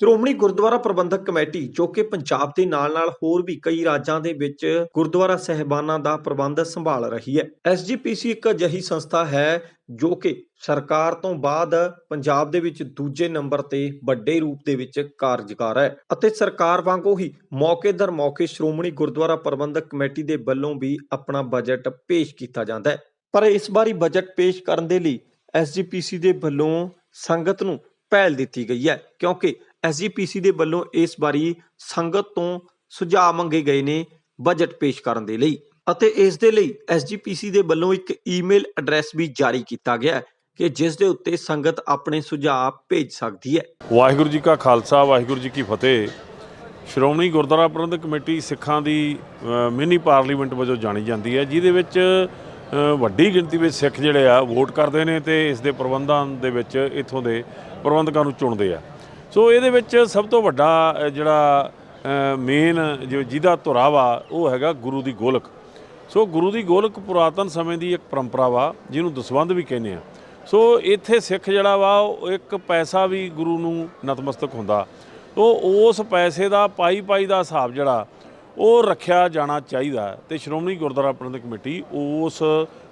ਸ਼੍ਰੋਮਣੀ ਗੁਰਦੁਆਰਾ ਪ੍ਰਬੰਧਕ committee, ਜੋ ਕਿ ਪੰਜਾਬ ਦੇ ਨਾਲ-ਨਾਲ ਹੋਰ ਵੀ ਕਈ ਰਾਜਾਂ ਦੇ ਵਿੱਚ ਗੁਰਦੁਆਰਾ ਸਹਿਬਾਨਾਂ ਦਾ ਪ੍ਰਬੰਧ ਸੰਭਾਲ ਰਹੀ ਹੈ। ਐਸਜੀਪੀਸੀ ਇੱਕ ਅਜਿਹੀ ਸੰਸਥਾ ਹੈ, ਜੋ ਕਿ ਸਰਕਾਰ ਤੋਂ ਬਾਅਦ ਪੰਜਾਬ ਦੇ ਵਿੱਚ ਦੂਜੇ ਨੰਬਰ ਤੇ ਵੱਡੇ ਰੂਪ ਦੇ ਵਿੱਚ ਕਾਰਜਕਾਰ ਹੈ ਅਤੇ ਸਰਕਾਰ ਵਾਂਗੂ ਹੀ ਮੌਕੇ ਦਰ ਮੌਕੇ ਸ਼੍ਰੋਮਣੀ ਗੁਰਦੁਆਰਾ ਪ੍ਰਬੰਧਕ ਕਮੇਟੀ ਦੇ ਵੱਲੋਂ ਵੀ ਆਪਣਾ ਬਜਟ ਪੇਸ਼ ਕੀਤਾ ਜਾਂਦਾ ਹੈ। ਪਰ ਇਸ ਵਾਰੀ ਬਜਟ ਪੇਸ਼ ਕਰਨ ਦੇ ਲਈ ਐਸਜੀਪੀਸੀ ਦੇ ਵੱਲੋਂ ਸੰਗਤ ਨੂੰ ਪਹਿਲ ਦਿੱਤੀ ਗਈ ਹੈ, ਕਿਉਂਕਿ ਐਸਜੀਪੀਸੀ ਦੇ ਵੱਲੋਂ ਇਸ ਵਾਰੀ ਸੰਗਤ ਤੋਂ ਸੁਝਾਅ ਮੰਗੇ ਗਏ ਨੇ ਬਜਟ ਪੇਸ਼ ਕਰਨ ਦੇ ਲਈ। ਅਤੇ ਇਸ ਦੇ ਲਈ ਐਸਜੀਪੀਸੀ ਦੇ ਵੱਲੋਂ ਇੱਕ ਈਮੇਲ ਐਡਰੈਸ ਵੀ ਜਾਰੀ ਕੀਤਾ ਗਿਆ ਹੈ ਕਿ ਜਿਸ ਦੇ ਉੱਤੇ ਸੰਗਤ ਆਪਣੇ ਸੁਝਾਅ ਭੇਜ ਸਕਦੀ ਹੈ। ਵਾਹਿਗੁਰੂ ਜੀ ਕਾ ਖਾਲਸਾ ਵਾਹਿਗੁਰੂ ਜੀ ਕੀ ਫਤਿਹ। ਸ਼੍ਰੋਮਣੀ ਗੁਰਦੁਆਰਾ ਪ੍ਰਬੰਧਕ ਕਮੇਟੀ ਸਿੱਖਾਂ ਦੀ ਅ, ਮਿੰਨੀ ਪਾਰਲੀਮੈਂਟ ਵਜੋਂ ਜਾਣੀ ਜਾਂਦੀ ਹੈ ਜਿਹਦੇ ਵਿੱਚ ਵੱਡੀ ਗਿਣਤੀ ਵਿੱਚ ਸਿੱਖ ਜਿਹੜੇ ਆ ਵੋਟ ਕਰਦੇ ਨੇ ਤੇ ਇਸ ਦੇ ਪ੍ਰਬੰਧਾਂ ਦੇ ਵਿੱਚ ਇਥੋਂ ਦੇ ਪ੍ਰਬੰਧਕਾਂ ਨੂੰ ਚੁਣਦੇ ਆ। ਸੋ ਇਹਦੇ ਵਿੱਚ ਸਭ ਤੋਂ ਵੱਡਾ ਜਿਹੜਾ ਮੇਨ ਜੋ ਜਿਹਦਾ ਧੁਰਾ ਵਾ ਉਹ ਹੈਗਾ ਗੁਰੂ ਦੀ ਗੋਲਕ। ਸੋ ਗੁਰੂ ਦੀ ਗੋਲਕ ਪੁਰਾਤਨ ਸਮੇਂ ਦੀ ਇੱਕ ਪਰੰਪਰਾ ਵਾ, ਜਿਹਨੂੰ ਦਸਵੰਧ ਵੀ ਕਹਿੰਦੇ ਆ। ਸੋ ਇੱਥੇ ਸਿੱਖ ਜਿਹੜਾ ਵਾ, ਉਹ ਇੱਕ ਪੈਸਾ ਵੀ ਗੁਰੂ ਨੂੰ ਨਤਮਸਤਕ ਹੁੰਦਾ। ਉਹ ਉਸ ਪੈਸੇ ਦਾ ਪਾਈ ਪਾਈ ਦਾ ਹਿਸਾਬ ਜਿਹੜਾ, ਉਹ ਰੱਖਿਆ ਜਾਣਾ ਚਾਹੀਦਾ। ਹੈ ਤੇ ਸ਼੍ਰੋਮਣੀ ਗੁਰਦੁਆਰਾ ਪ੍ਰਬੰਧਕ ਕਮੇਟੀ ਉਸ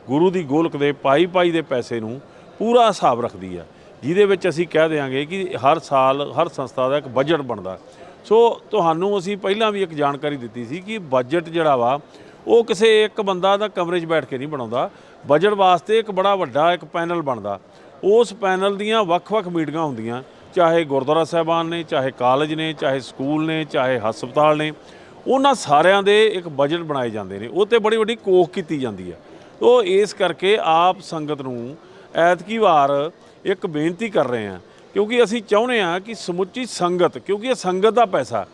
ਗੁਰੂ ਦੀ ਗੋਲਕ ਦੇ ਪਾਈ ਪਾਈ ਦੇ ਪੈਸੇ ਨੂੰ ਪੂਰਾ ਹਿਸਾਬ ਰੱਖਦੀ ਆ। ਜਿਹਦੇ ਵਿੱਚ ਅਸੀਂ ਕਹਿ ਦਿਆਂਗੇ ਕਿ ਹਰ ਸਾਲ ਹਰ ਸੰਸਥਾ ਦਾ ਇੱਕ ਬਜਟ ਬਣਦਾ। ਸੋ ਤੁਹਾਨੂੰ ਅਸੀਂ ਪਹਿਲਾਂ ਵੀ ਇੱਕ ਜਾਣਕਾਰੀ ਦਿੱਤੀ ਸੀ ਕਿ ਬਜਟ ਜਿਹੜਾ ਵਾ, ਉਹ ਕਿਸੇ ਇੱਕ ਬੰਦਾ ਦਾ ਕਮਰੇ 'ਚ ਬੈਠ ਕੇ ਨਹੀਂ ਬਣਾਉਂਦਾ। ਬਜਟ ਵਾਸਤੇ ਇੱਕ ਬੜਾ ਵੱਡਾ ਇੱਕ ਪੈਨਲ ਬਣਦਾ। ਉਸ ਪੈਨਲ ਦੀਆਂ ਵੱਖ-ਵੱਖ ਮੀਟਿੰਗਾਂ ਹੁੰਦੀਆਂ। ਚਾਹੇ ਗੁਰਦੁਆਰਾ ਸਾਹਿਬਾਨ ਨੇ, ਚਾਹੇ ਕਾਲਜ ਨੇ, ਚਾਹੇ ਸਕੂਲ ਨੇ, ਚਾਹੇ ਹਸਪਤਾਲ ਨੇ, ਉਹਨਾਂ ਸਾਰਿਆਂ ਦੇ ਇੱਕ ਬਜਟ ਬਣਾਏ ਜਾਂਦੇ ਨੇ। ਉਹ ਤੇ ਬੜੀ ਵੱਡੀ ਕੋਖ ਕੀਤੀ ਜਾਂਦੀ ਹੈ ਉਹ ਇਸ ਕਰਕੇ ਆਪ ਸੰਗਤ ਨੂੰ ਐਤਕੀ ਵਾਰ ਇੱਕ ਬੇਨਤੀ ਕਰ ਰਹੇ ਹਾਂ, ਕਿਉਂਕਿ ਅਸੀਂ ਚਾਹੁੰਦੇ ਹਾਂ ਕਿ ਸਮੁੱਚੀ ਸੰਗਤ, ਕਿਉਂਕਿ ਇਹ ਸੰਗਤ ਦਾ ਪੈਸਾ,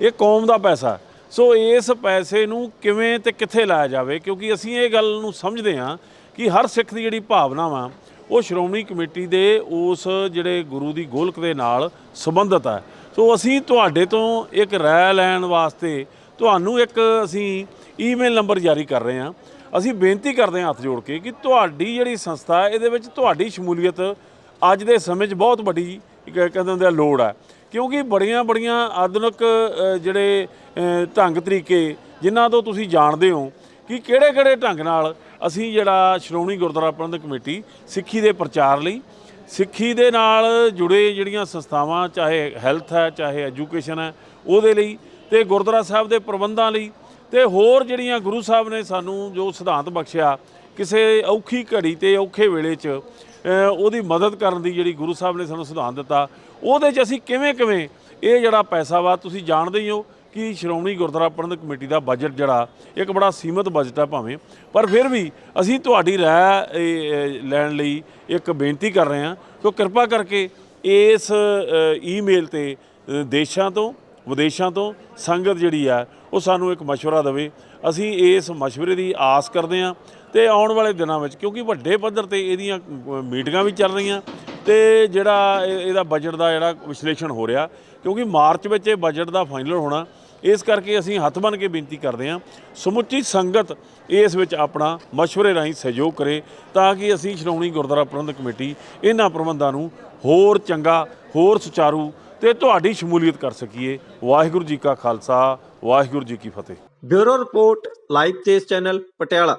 ਇਹ ਕੌਮ ਦਾ ਪੈਸਾ, ਸੋ ਇਸ ਪੈਸੇ ਨੂੰ ਕਿਵੇਂ ਤੇ ਕਿੱਥੇ ਲਾਇਆ ਜਾਵੇ, ਕਿਉਂਕਿ ਅਸੀਂ ਇਹ ਗੱਲ ਨੂੰ ਸਮਝਦੇ ਹਾਂ ਕਿ ਹਰ ਸਿੱਖ ਦੀ ਜਿਹੜੀ ਭਾਵਨਾ ਵਾ, ਉਹ ਸ਼੍ਰੋਮਣੀ ਕਮੇਟੀ ਦੇ ਉਸ ਜਿਹੜੇ ਗੁਰੂ ਦੀ ਗੋਲਕ ਦੇ ਨਾਲ ਸੰਬੰਧਿਤ ਹੈ ਸੋ ਅਸੀਂ ਤੁਹਾਡੇ ਤੋਂ ਇੱਕ ਰਾਏ ਲੈਣ ਵਾਸਤੇ ਤੁਹਾਨੂੰ ਇੱਕ ਅਸੀਂ ਈਮੇਲ ਨੰਬਰ ਜਾਰੀ ਕਰ ਰਹੇ ਹਾਂ। ਅਸੀਂ ਬੇਨਤੀ ਕਰਦੇ ਹਾਂ ਹੱਥ ਜੋੜ ਕੇ ਕਿ ਤੁਹਾਡੀ ਜਿਹੜੀ ਸੰਸਥਾ ਹੈ, ਇਹਦੇ ਵਿੱਚ ਤੁਹਾਡੀ ਸ਼ਮੂਲੀਅਤ ਅੱਜ ਦੇ ਸਮੇਂ 'ਚ ਬਹੁਤ ਵੱਡੀ ਇੱਕ ਕਹਿੰਦੇ ਹੁੰਦੇ ਆ ਲੋੜ ਹੈ। ਕਿਉਂਕਿ ਬੜੀਆਂ ਬੜੀਆਂ ਆਧੁਨਿਕ ਜਿਹੜੇ ਢੰਗ ਤਰੀਕੇ ਜਿਨ੍ਹਾਂ ਤੋਂ ਤੁਸੀਂ ਜਾਣਦੇ ਹੋ ਕਿ ਕਿਹੜੇ ਕਿਹੜੇ ਢੰਗ ਨਾਲ ਅਸੀਂ ਜਿਹੜਾ ਸ਼੍ਰੋਮਣੀ ਗੁਰਦੁਆਰਾ ਪ੍ਰਬੰਧਕ ਕਮੇਟੀ ਸਿੱਖੀ ਦੇ ਪ੍ਰਚਾਰ ਲਈ ਸਿੱਖੀ ਦੇ ਨਾਲ ਜੁੜੇ ਜਿਹੜੀਆਂ ਸੰਸਥਾਵਾਂ ਚਾਹੇ ਹੈਲਥ ਹੈ ਚਾਹੇ ਐਜੂਕੇਸ਼ਨ ਹੈ ਉਹਦੇ ਲਈ ਤੇ ਗੁਰਦੁਆਰਾ ਸਾਹਿਬ ਦੇ ਪ੍ਰਬੰਧਾਂ ਲਈ ਤੇ ਹੋਰ ਜਿਹੜੀਆਂ ਗੁਰੂ ਸਾਹਿਬ ਨੇ ਸਾਨੂੰ ਜੋ ਸਿਧਾਂਤ ਬਖਸ਼ਿਆ, ਕਿਸੇ ਔਖੀ ਘੜੀ ਤੇ ਔਖੇ ਵੇਲੇ 'ਚ ਉਹਦੀ ਮਦਦ ਕਰਨ ਦੀ ਜਿਹੜੀ ਗੁਰੂ ਸਾਹਿਬ ਨੇ ਸਾਨੂੰ ਸਿਧਾਂਤ ਦਿੱਤਾ, ਉਹਦੇ 'ਚ ਅਸੀਂ ਕਿਵੇਂ ਕਿਵੇਂ ਇਹ ਜਿਹੜਾ ਪੈਸਾ ਵਾ ਤੁਸੀਂ ਜਾਣਦੇ ਹੀ ਹੋ ਕਿ ਸ਼੍ਰੋਮਣੀ ਗੁਰਦੁਆਰਾ ਪ੍ਰਬੰਧਕ ਕਮੇਟੀ ਦਾ ਬਜਟ ਜਿਹੜਾ, ਇੱਕ ਬੜਾ ਸੀਮਤ ਬਜਟ ਆ ਭਾਵੇਂ, ਪਰ ਫਿਰ ਵੀ ਅਸੀਂ ਤੁਹਾਡੀ ਰਾਏ ਲੈਣ ਲਈ ਇੱਕ ਬੇਨਤੀ ਕਰ ਰਹੇ ਹਾਂ ਸੋ ਕਿਰਪਾ ਕਰਕੇ ਇਸ ਈਮੇਲ ਤੇ ਦੇਸ਼ਾਂ ਤੋਂ ਵਿਦੇਸ਼ਾਂ ਤੋਂ ਸੰਗਤ ਜਿਹੜੀ ਆ, ਉਹ ਸਾਨੂੰ ਇੱਕ ਮਸ਼ਵਰਾ ਦੇਵੇ। ਅਸੀਂ ਇਸ ਮਸ਼ਵਰੇ ਦੀ ਆਸ ਕਰਦੇ ਹਾਂ ਤੇ ਆਉਣ ਵਾਲੇ ਦਿਨਾਂ ਵਿੱਚ, ਕਿਉਂਕਿ ਵੱਡੇ ਪੱਧਰ ਤੇ ਇਹਦੀਆਂ ਮੀਟਿੰਗਾਂ ਵੀ ਚੱਲ ਰਹੀਆਂ ਤੇ ਜਿਹੜਾ ਇਹ- ਇਹਦਾ ਬਜਟ ਦਾ ਜਿਹੜਾ ਵਿਸ਼ਲੇਸ਼ਣ ਹੋ ਰਿਹਾ, ਕਿਉਂਕਿ ਮਾਰਚ ਵਿੱਚ ਇਹ ਬਜਟ ਦਾ ਫਾਈਨਲ ਹੋਣਾ, ਇਸ ਕਰਕੇ ਅਸੀਂ ਹੱਥ ਬੰਨ੍ਹ ਕੇ ਬੇਨਤੀ ਕਰਦੇ ਹਾਂ, ਸਮੁੱਚੀ ਸੰਗਤ ਇਸ ਵਿੱਚ ਆਪਣਾ ਮਸ਼ਵਰੇ ਰਾਹੀਂ ਸਹਿਯੋਗ ਕਰੇ, ਤਾਂ ਕਿ ਅਸੀਂ ਸ਼੍ਰੋਮਣੀ ਗੁਰਦੁਆਰਾ ਪ੍ਰਬੰਧਕ ਕਮੇਟੀ ਇਹਨਾਂ ਪ੍ਰਬੰਧਾਂ ਨੂੰ ਹੋਰ ਚੰਗਾ, ਹੋਰ ਸੁਚਾਰੂ ਤੇ ਤੁਹਾਡੀ ਸ਼ਮੂਲੀਅਤ ਕਰ ਸਕੀਏ। ਵਾਹਿਗੁਰੂ ਜੀ ਕਾ ਖਾਲਸਾ, ਵਾਹਿਗੁਰੂ ਜੀ ਕੀ ਫਤਿਹ। Bureau report, live Tez channel Patiala.